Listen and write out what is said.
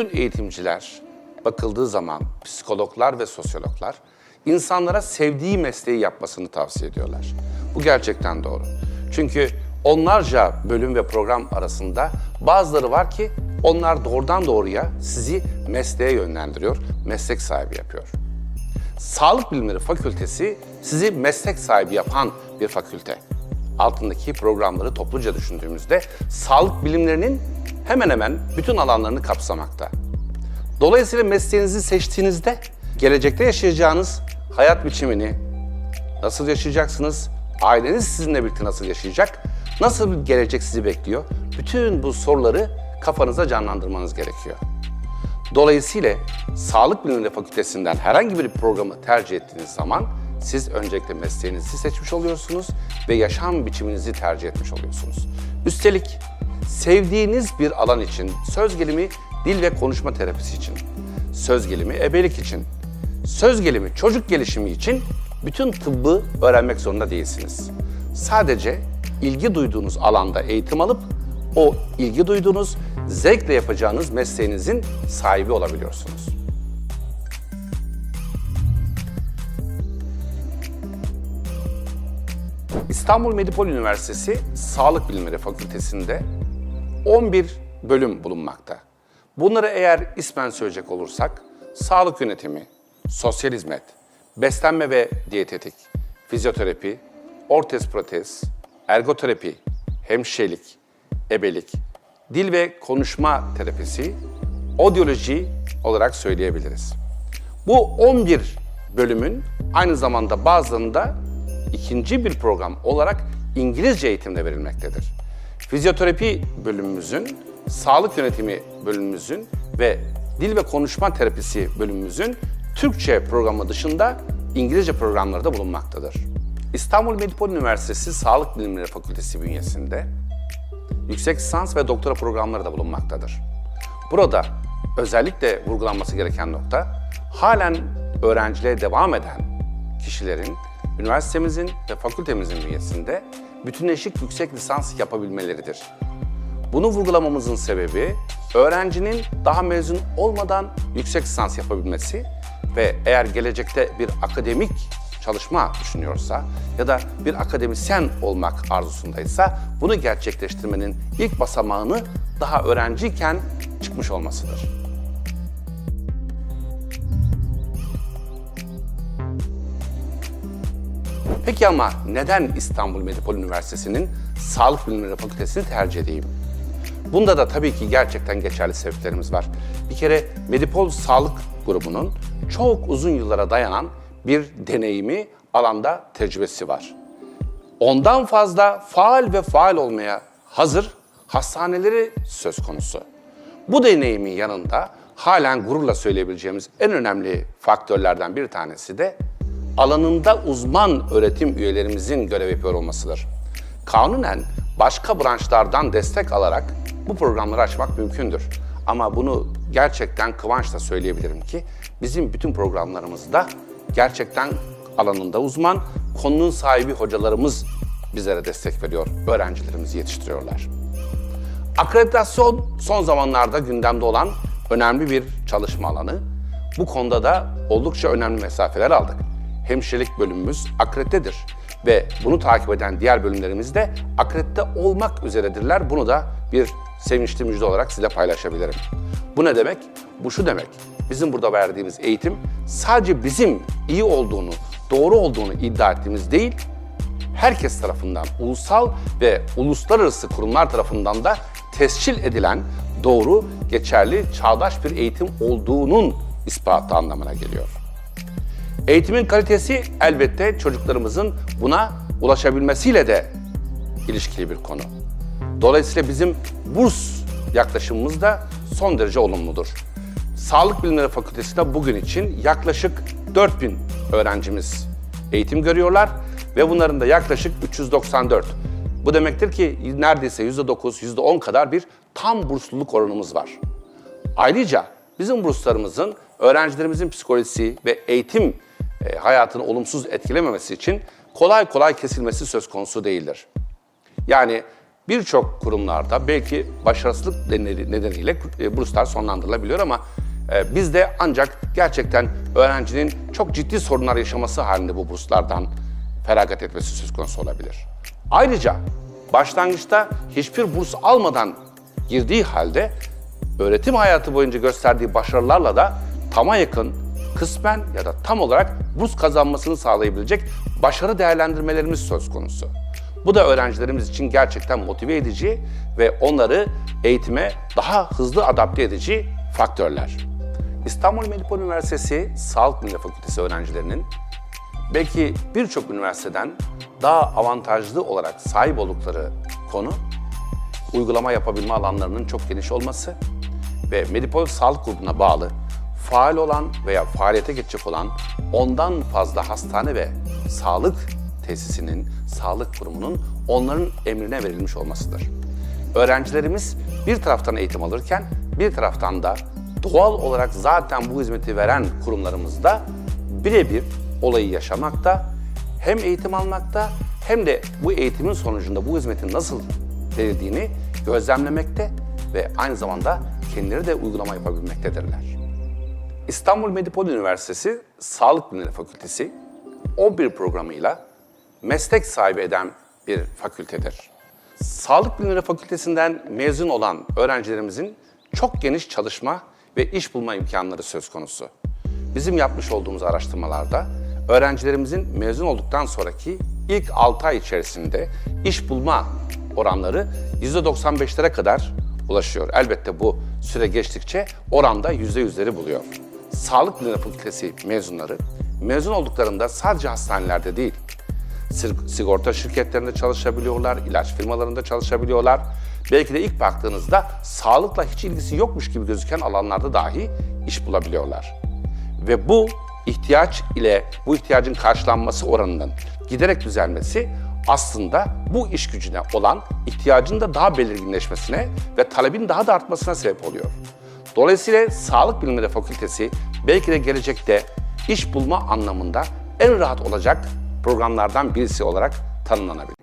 bütün eğitimciler bakıldığı zaman psikologlar ve sosyologlar insanlara sevdiği mesleği yapmasını tavsiye ediyorlar. Bu gerçekten doğru. Çünkü onlarca bölüm ve program arasında bazıları var ki onlar doğrudan doğruya sizi mesleğe yönlendiriyor, meslek sahibi yapıyor. Sağlık Bilimleri Fakültesi sizi meslek sahibi yapan bir fakülte. Altındaki programları topluca düşündüğümüzde sağlık bilimlerinin hemen hemen bütün alanlarını kapsamakta. Dolayısıyla mesleğinizi seçtiğinizde gelecekte yaşayacağınız hayat biçimini, nasıl yaşayacaksınız, aileniz sizinle birlikte nasıl yaşayacak, nasıl bir gelecek sizi bekliyor, bütün bu soruları kafanıza canlandırmanız gerekiyor. Dolayısıyla Sağlık Bilimleri Fakültesinden herhangi bir programı tercih ettiğiniz zaman siz öncelikle mesleğinizi seçmiş oluyorsunuz ve yaşam biçiminizi tercih etmiş oluyorsunuz. Üstelik sevdiğiniz bir alan için söz gelimi dil ve konuşma terapisi için, söz gelimi ebelik için, söz gelimi çocuk gelişimi için bütün tıbbı öğrenmek zorunda değilsiniz. Sadece ilgi duyduğunuz alanda eğitim alıp o ilgi duyduğunuz, zevkle yapacağınız mesleğinizin sahibi olabiliyorsunuz. İstanbul Medipol Üniversitesi Sağlık Bilimleri Fakültesi'nde 11 bölüm bulunmakta. Bunları eğer ismen söyleyecek olursak, sağlık yönetimi, sosyal hizmet, beslenme ve diyetetik, fizyoterapi, ortez protez, ergoterapi, hemşirelik, ebelik, dil ve konuşma terapisi, odyoloji olarak söyleyebiliriz. Bu 11 bölümün aynı zamanda bazılarında ikinci bir program olarak İngilizce eğitimde verilmektedir. Fizyoterapi bölümümüzün, sağlık yönetimi bölümümüzün ve dil ve konuşma terapisi bölümümüzün Türkçe programı dışında İngilizce programları da bulunmaktadır. İstanbul Medipol Üniversitesi Sağlık Bilimleri Fakültesi bünyesinde yüksek lisans ve doktora programları da bulunmaktadır. Burada özellikle vurgulanması gereken nokta, halen öğrenciliğe devam eden kişilerin üniversitemizin ve fakültemizin bünyesinde bütünleşik yüksek lisans yapabilmeleridir. Bunu vurgulamamızın sebebi öğrencinin daha mezun olmadan yüksek lisans yapabilmesi ve eğer gelecekte bir akademik çalışma düşünüyorsa ya da bir akademisyen olmak arzusundaysa bunu gerçekleştirmenin ilk basamağını daha öğrenciyken çıkmış olmasıdır. Peki ama neden İstanbul Medipol Üniversitesi'nin Sağlık Bilimleri Fakültesini tercih edeyim? Bunda da tabii ki gerçekten geçerli sebeplerimiz var. Bir kere Medipol Sağlık grubunun çok uzun yıllara dayanan bir deneyimi, alanda tecrübesi var. Ondan fazla faal ve faal olmaya hazır hastaneleri söz konusu. Bu deneyimin yanında halen gururla söyleyebileceğimiz en önemli faktörlerden bir tanesi de alanında uzman öğretim üyelerimizin görev yapıyor olmasıdır. Kanunen başka branşlardan destek alarak bu programları açmak mümkündür. Ama bunu gerçekten kıvançla söyleyebilirim ki bizim bütün programlarımızda gerçekten alanında uzman, konunun sahibi hocalarımız bizlere destek veriyor, öğrencilerimizi yetiştiriyorlar. Akreditasyon son zamanlarda gündemde olan önemli bir çalışma alanı. Bu konuda da oldukça önemli mesafeler aldık. Hemşirelik bölümümüz akreditedir ve bunu takip eden diğer bölümlerimiz de akredite olmak üzeredirler. Bunu da bir sevinçli müjde olarak size paylaşabilirim. Bu ne demek? Bu şu demek. Bizim burada verdiğimiz eğitim sadece bizim iyi olduğunu, doğru olduğunu iddia ettiğimiz değil, herkes tarafından ulusal ve uluslararası kurumlar tarafından da tescil edilen doğru, geçerli, çağdaş bir eğitim olduğunun ispatı anlamına geliyor. Eğitimin kalitesi elbette çocuklarımızın buna ulaşabilmesiyle de ilişkili bir konu. Dolayısıyla bizim burs yaklaşımımız da son derece olumludur. Sağlık Bilimleri Fakültesi'nde bugün için yaklaşık 4000 öğrencimiz eğitim görüyorlar ve bunların da yaklaşık 394. Bu demektir ki neredeyse %9, %10 kadar bir tam bursluluk oranımız var. Ayrıca bizim burslarımızın öğrencilerimizin psikolojisi ve eğitim e, hayatını olumsuz etkilememesi için kolay kolay kesilmesi söz konusu değildir. Yani birçok kurumlarda belki başarısızlık nedeni- nedeniyle e, burslar sonlandırılabiliyor ama e, bizde ancak gerçekten öğrencinin çok ciddi sorunlar yaşaması halinde bu burslardan feragat etmesi söz konusu olabilir. Ayrıca başlangıçta hiçbir burs almadan girdiği halde öğretim hayatı boyunca gösterdiği başarılarla da tama yakın, kısmen ya da tam olarak burs kazanmasını sağlayabilecek başarı değerlendirmelerimiz söz konusu. Bu da öğrencilerimiz için gerçekten motive edici ve onları eğitime daha hızlı adapte edici faktörler. İstanbul Medipol Üniversitesi Sağlık Bilimleri Fakültesi öğrencilerinin belki birçok üniversiteden daha avantajlı olarak sahip oldukları konu uygulama yapabilme alanlarının çok geniş olması ve Medipol Sağlık Grubu'na bağlı faal olan veya faaliyete geçecek olan ondan fazla hastane ve sağlık tesisinin, sağlık kurumunun onların emrine verilmiş olmasıdır. Öğrencilerimiz bir taraftan eğitim alırken bir taraftan da doğal olarak zaten bu hizmeti veren kurumlarımızda birebir olayı yaşamakta, hem eğitim almakta hem de bu eğitimin sonucunda bu hizmetin nasıl verildiğini gözlemlemekte ve aynı zamanda kendileri de uygulama yapabilmektedirler. İstanbul Medipol Üniversitesi Sağlık Bilimleri Fakültesi 11 programıyla meslek sahibi eden bir fakültedir. Sağlık Bilimleri Fakültesinden mezun olan öğrencilerimizin çok geniş çalışma ve iş bulma imkanları söz konusu. Bizim yapmış olduğumuz araştırmalarda öğrencilerimizin mezun olduktan sonraki ilk 6 ay içerisinde iş bulma oranları %95'lere kadar ulaşıyor. Elbette bu süre geçtikçe oranda %100'leri buluyor. Sağlık Bilimleri Fakültesi mezunları mezun olduklarında sadece hastanelerde değil, sigorta şirketlerinde çalışabiliyorlar, ilaç firmalarında çalışabiliyorlar. Belki de ilk baktığınızda sağlıkla hiç ilgisi yokmuş gibi gözüken alanlarda dahi iş bulabiliyorlar. Ve bu ihtiyaç ile bu ihtiyacın karşılanması oranının giderek düzelmesi aslında bu iş gücüne olan ihtiyacın da daha belirginleşmesine ve talebin daha da artmasına sebep oluyor. Dolayısıyla Sağlık Bilimleri Fakültesi belki de gelecekte iş bulma anlamında en rahat olacak programlardan birisi olarak tanımlanabilir.